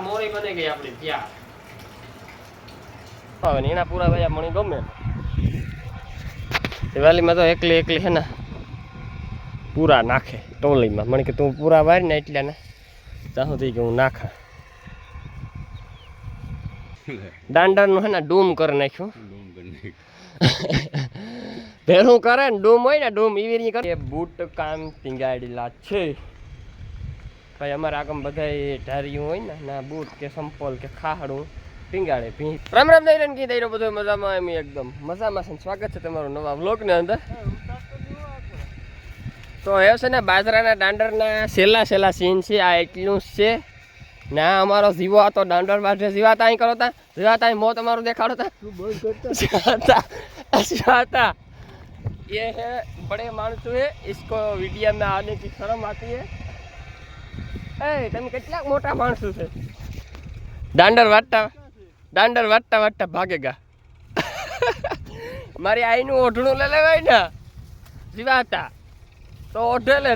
મોરી બની ગઈ આપણી ત્યાં હવે ને એના પૂરા ભાઈ મણી ગમે દિવાળીમાં તો એકલી એકલી હે ને પૂરા નાખે ટોલીમાં મને કે તું પૂરા વાર ને એટલે ને ત્યાં સુધી કે હું નાખા દાંડાનું હે ને ડૂમ કરી નાખ્યું. ભેરું કરે ને ડૂમ હોય ને ડૂમ એવી રીતે કરે. બૂટ કામ પીંગાડેલા છે. ભાઈ અમારે આગળ બધા ઢાર્યું હોય ને ના બૂટ કે સંપોલ કે ખાહડું પીંગાડે ભી રામ રામ દઈ કી દઈ બધો મજામાં એમ એકદમ. મજામાં છે સ્વાગત છે તમારું નવા વ્લોગ ને અંદર. તો એ છે ને બાજરાના દાંડરના છેલ્લા છેલ્લા સીન છે આ એટલું છે. ના અમારો જીવો હતો દાંડર બાજરે જીવાતા અહીં કરો તા. જીવાતા અહીં મોં તમારું દેખાડો હતા ये है बड़े मानसू है इसको वीडियो में आने की शर्म आती है ए તમે કેટલાક મોટા માણસો છે દાંડર વાટતા દાંડર વાટતા વાટતા ભાગેગા મારી આઈનું ઓઢણું લઈ લેવાય ને જીવાતા તો ઓઢે લે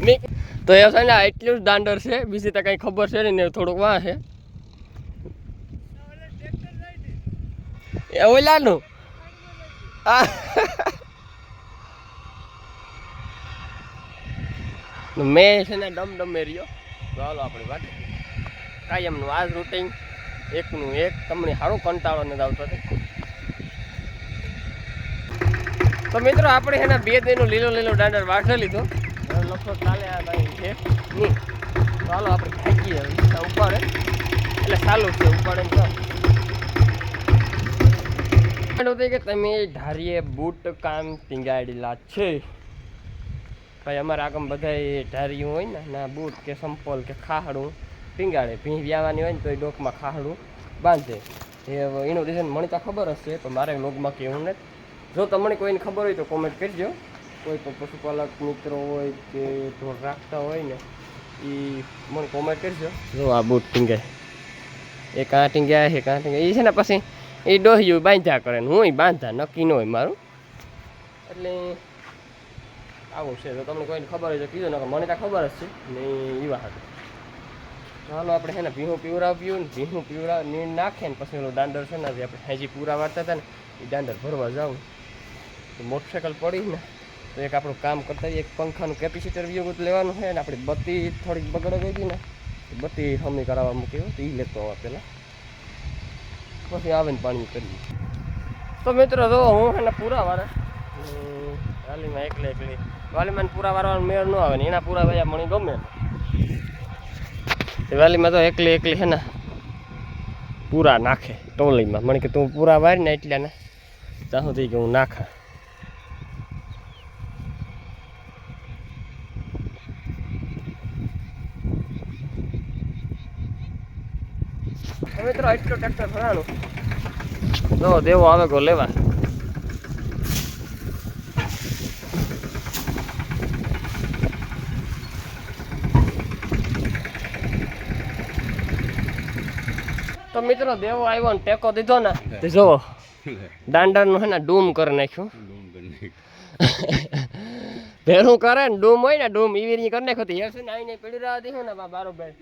મેં- તો એ છે ને આ એટલું જ દાંડર છે બીજી તો કઈ ખબર છે નહીં ને થોડુંક વાં છે ઓલાનું. મેં છે ને ડમ ડમે રહ્યો ચાલો આપણી વાત કાયમનું આ જ રૂટિન એકનું એક. તમને સારું કંટાળો નથી આવતો તે. મિત્રો આપણે એના બે દિનનું લીલો લીલો દાંડર વાઢે લીધો. લખો ચાલે આ ભાઈ છે. તો આપણે થાકી ઉપાડે. એટલે ચાલુ છે, ઉપાડે ને તો હતું કે તમે ધારીએ બૂટ કામ ટીંગાડેલા છે? ભાઈ, અમારા આગળ બધા ઢારીયું હોય ને, ના બૂટ કે સંપોલ કે ખાહડું ટીંગાડે ભીં વ્યાવાની હોય ને તો એ ડોકમાં ખાહડું બાંધે. એ એનું રીઝન મને તો ખબર હશે પણ મારે લોગમાં કહેવું નથી. જો તમને કોઈને ખબર હોય તો કોમેન્ટ કરજો. કોઈ પણ પશુપાલક મિત્રો હોય કે ઢોર રાખતા હોય ને એ મને કોમેન્ટ કરજો. જો આ બૂટ ટીંગાય. એ કાં ટીંગ્યા છે કાં ટીંગ્યા એ છે ને પછી એ ડોહ્યું બાંધ્યા કરે ને હું બાંધા નક્કી ન હોય મારું. એટલે આવું છે. તો તમને કોઈને ખબર હોય તો કીધું, નકર મને તો ખબર જ છે. ને એવા વાત ચાલો આપણે છે ને ભીહું પીવરાવ્યું ને ભીહું પીવરા નીણ નાખે ને પછી એનો દાંડર છે ને આપણે હેજી પૂરા વાળતા હતા ને એ દાંડર ભરવા જાવ. તો મોટરસાઇકલ પડી ને, તો એક આપણું કામ કરતા એક પંખાનું કેપેસિટર વ્યૂ લેવાનું છે ને, આપણી બત્તી થોડીક બગડ ગઈ હતી ને બત્તી હમી કરાવવા મૂકી તો એ લેતો આવે પહેલાં. પછી આવે ને પાણી કરીએ તો મિત્રો, જો હું છે ને પૂરા વારે. વાલીમાં એકલે એકલી. વાલીમાં પૂરા વારવાનો મેળ ન આવે ને એના પૂરા ભાઈ મને ગમે. વાલીમાં તો એકલી એકલી છે ને પૂરા નાખે ટોલીમાં. મને કે તું પૂરા વારી ને એટલે ને. ત્યાં સુધી કે હું નાખા. મિત્રો એટલો ટ્રેક્ટર ભરાણો. જો, દેવો આવે ગો, લેવા. તો મિત્રો, દેવો આવ્યો ને ટેકો દીધો ને, તે જોવો દાંડરનું હે ને ડૂમ કરી નાખ્યું. ભેરું કરે ને ડૂમ હોય ને, ડૂમ એવી રીતે કરી નાખ્યું હેર છે ને આવીને પીડી રહેવા દીધું ને બારો બેન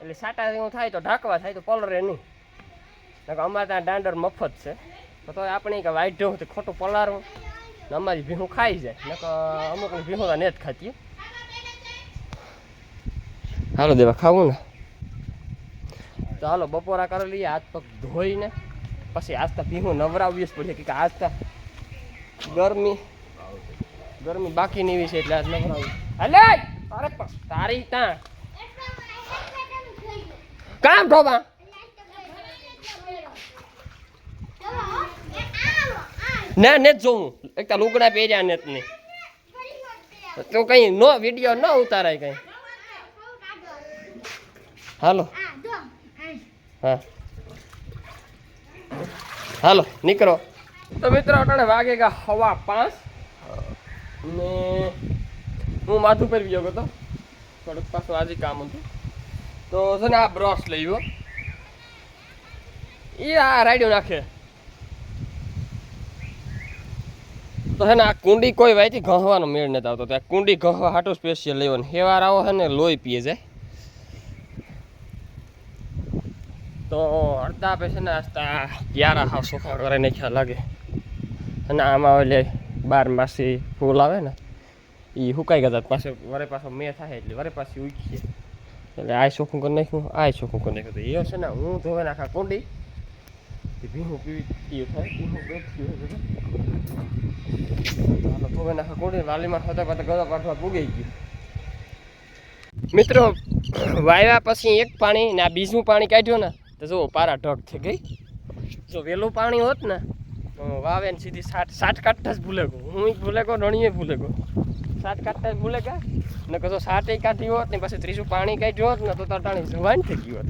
એટલે સાટા થાય તો ઢાંકવા થાય તો પલરે નહીં. અમારે ત્યાં દાંડર મફત છે. તો તો આપણે કે જવું તો ખોટું પલારું ને અમારી ભીહું ખાઈ જાય. નકર અમુક ભીહું તો ને જ ખાતી. હાલો દેવા ખાવું ને? તો હાલો બપોરા કરી લઈએ હાથ પગ ધોઈને. પછી આસ્તા ભીહું નવરાવવી જ પડે કે આસ્તા ગરમી ગરમી બાકી નહીં એવી છે એટલે આજ નવરાવું હાલે! તારે તારી ત્યાં કામ ઢોબા ના, ને જોઉં. એક તો લુગડા પહેર્યા ને નહીં. તો કઈ નો વીડિયો ન ઉતારાય કઈ. હાલો. હા. હાલો, નીકળો. તો મિત્રો, અટાણે વાગે ગયા હવા પાંચ. ને હું માથું પર ગયો હતો થોડુંક પાછું આજે કામ હતું. તો છે ને આ બ્રશ લઈ ગયો એ આ રાડ્યો નાખે. તો હે ને આ કુંડી કોઈ વાયથી ઘહવાનો મેળ નથી આવતો. ત્યાં કુંડી ઘહવા હાટો સ્પેશિયલ લેવાનું હેવાર આવો હે ને લોહી પીએ જાય. તો અડધા છે ને આસ્તા ક્યારા હાવ સોખા કરે નાખ્યા લાગે. અને આમાં એટલે બાર માસી ફૂલ આવે ને એ સુકાઈ ગયા પાસે વરે પાછો મેં થાય એટલે વરે પાછી ઉખીએ એટલે આ ચોખ્ખું કરી નાખ્યું, આ ચોખ્ખું કરી નાખ્યું. એ છે ને હું ધોવે નાખા કુંડી. ભીનું પીવી મિત્રો વાવ્યા પછી એક પાણી ને આ બીજું પાણી કાઢ્યું ને, તો જો પારા ઢગ થઈ ગઈ. જો વહેલું પાણી હોત ને, તો વાવે ને સીધી સાઠ સાઠ કાઢતા જ ભૂલે ગયો. હું ભૂલે ગયો, રણીએ ભૂલે ગયો. સાઠ કાઢતા જ ભૂલે ગયા. ને કશો સાઠે કાઢી હોત ને, પછી ત્રીજું પાણી કાઢ્યું હોત ને, તો તટાણી જવાન થઈ ગયું હોત.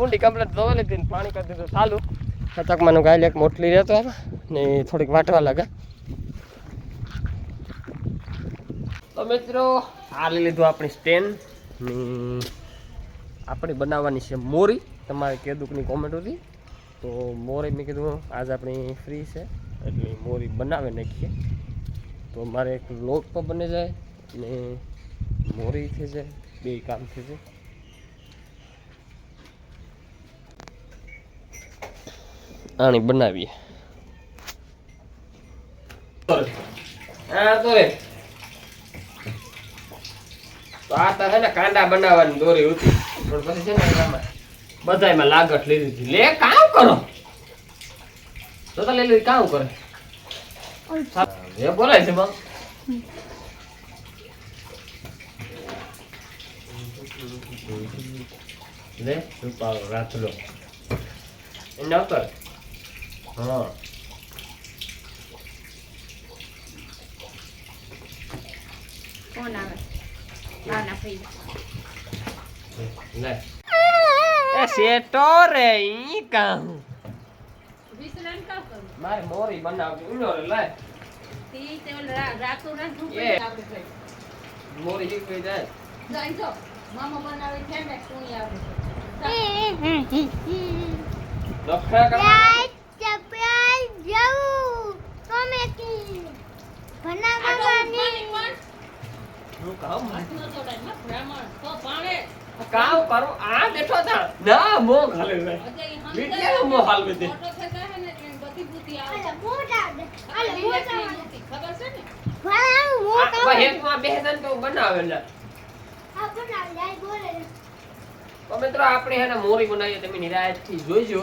કુંડી કમ્પ્લેટ ધોવા લીધી પાણી કરી દીધું ચાલુ. ખતકમાંનું ગાય એક મોટલી રહેતો ને થોડીક વાટવા લાગે. તો મિત્રો આ લઈ લીધું આપણી સ્ટેન્ડ ને આપણે બનાવવાની છે મોરી. તમારે કેદુકની કોમેન્ટ તો મોરી મેં કીધું, આજ આપણી ફ્રી છે. એટલે મોરી બનાવી નાખીએ. તો મારે એક લોટ પણ બની જાય ને મોરી થઈ જાય, બે કામ થઈ જાય. આની બનાવીએ. રાતલો. એને આવતો હા ફોન આવે બાના ફઈ લે એ સેટો રે ઈ કામ. વિસરણ કા કરું મારે મોરી બનાવવી ઉનો રે લે તી તે ઓલ રાતો આવે મોરી જાય જાય. તો મામા બનાવે છે ને શું આવે છે. નખરા કરવા આ તો ઉપમાની પણ હું કામ હાથનો જોડાય ને બ્રાહ્મણ તો પાણે કામ કરું આ બેઠો તા ના મો ખાલે રે અજય ઈ હમ મીડિયા મો હાલ બે દે મોટો થતા હે ને એટલે બધી બુદ્ધિ આવે અલા, છે મોટા દે. આ અલા, લીલેકની મોટા બુદ્ધિ ખબર છે ને ભલા, હું આ બનાવે લે. આ બનાવી જાય, બોલે. મિત્રો આપણે હે ને મોરી બનાવીએ તમે નિરાયતથી જોઈજો.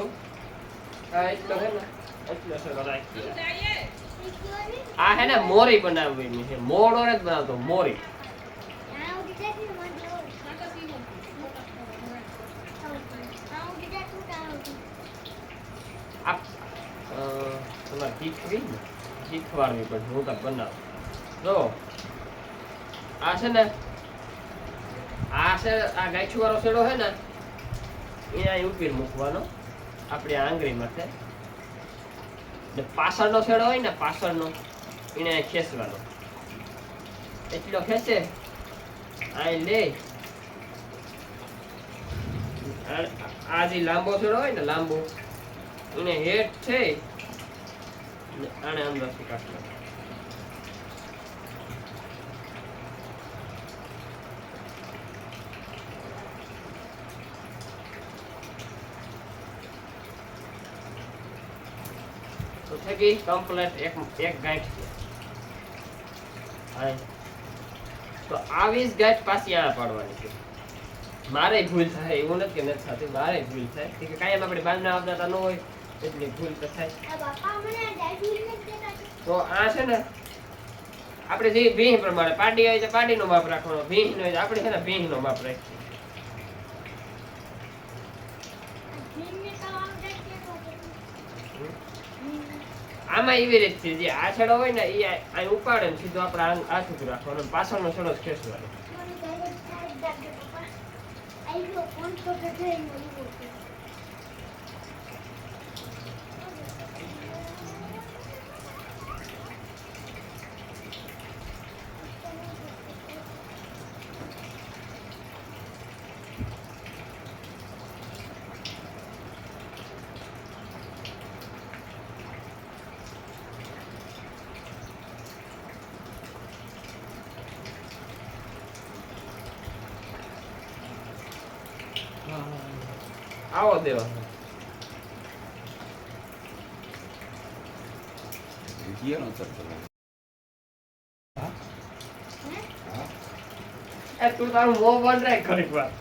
આ એટલો હે ને. એટલો? આ હે મોરી બનાવવી છે. મોડો ને જ બનાવતો મોરી આ ઉડી જાય ને, મને ઓર. કાંટા પીવો મોટા આ ઉડી જાય, તૂટા ઉડી. આ અ, તમારે શીખવી શીખવાડવી પડશે હું કાંઈ બનાવ. જો, આ છે ને, આ છે, આ ગાયછું વાળો શેડો છે ને, એ અહીં ઉપીર મૂકવાનો, આપણી આંગળી માથે ને પાછળનો શેડો હોય ને, પાછળનો, એને ખેંચવાનો. એટલો ખેંચે, અહીં લે. આ જે લાંબો છેડો હોય ને, લાંબો, એને હેઠ છે. ને આને અંદરથી કાઢવાનો તો થઈ ગઈ કમ્પ્લેટ એક એક છે. તો આવી જ ગાંઠ પાછી આ પાડવાની છે. મારે ભૂલ થાય, એવું નથી કે નથી થતી, મારે ભૂલ થાય. કે કાયમ આપણે બાંધના આવતા ન હોય. એટલે ભૂલ તો થાય. તો આ છે ને આપણે જે ભીહ પ્રમાણે પાડી હોય તો પાડીનો માપ રાખવાનો. ભીહ નો હોય આપણે છે ને ભીહનો માપ રાખીએ. આમાં એવી રીત છે જે આ છેડો હોય ને એ અહીં ઉપાડે ને સીધો આપણે આ સુધી રાખવાનો પાછળનો છેડો ખેંચવાનો મને direct સાહેબ દાદા પપ્પા. આઈ ગયો, ફોન તો કે જઈને મળી ગયો છે. આવો દેવા. તું તારું મોં બંધ રાખ ઘડીક વાર.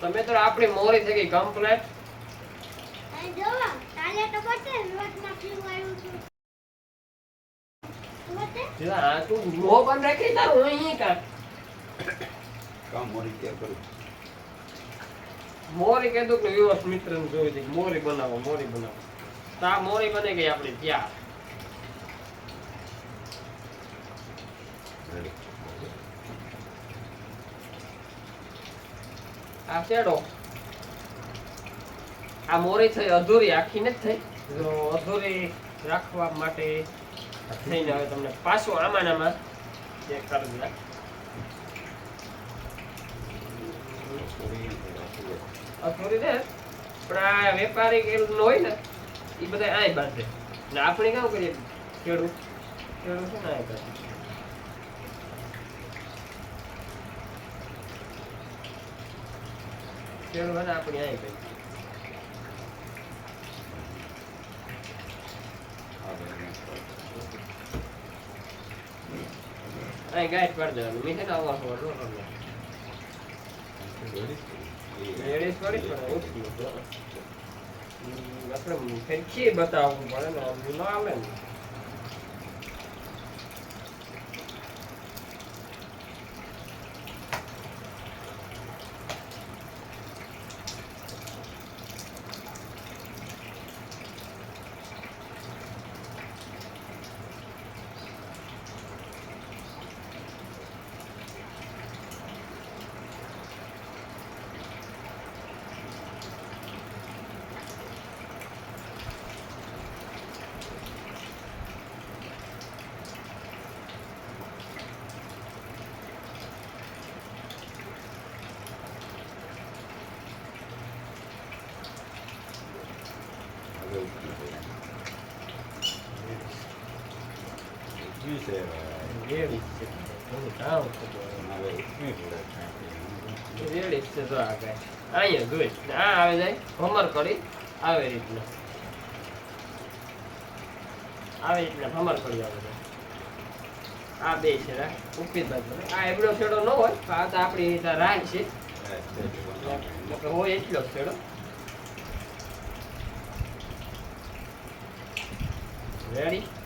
તમે તો આપણી મોરી થઈ ગઈ કમ્પ્લેટ જોવો. તો મોં બંધ રાખી તારું અહીં કામ મોરી કે કરું? મોરી કે વિવસ મિત્ર ને જોઈ દે. મોરી બનાવો મોરી બનાવો. તો આ મોરી બને ગઈ આપણી ત્યાં. આ શેડો. આ મોરી થઈ, અધૂરી આખી નથી થઈ. તો અધૂરી રાખવા માટે થઈને હવે તમને પાછું આમાં આમાં ચેક કરી દીધા અધૂરી ને પણ આ વેપારી કે હોય ને એ બધા આય બાંધે. ને આપણે કેવું કરીએ? ખેડૂત. ખેડૂત છે ને આય બાંધે. ખેડૂત આપણે આય બાંધે મેં છે ને આવા હોવા નો કરવાનો. લેડીઝ થોડી પણ ઓછી આપણે બતાવવું પડે ને આમ ન આવે ને લેડીઝ છે આવે જાય રીતના આવે રીતના ભમર આવે છે આ બે છે રા ઉપી આ એવડો છેડો ન હોય આ તો આપણી રાહ છે હોય જ છેડો રેડી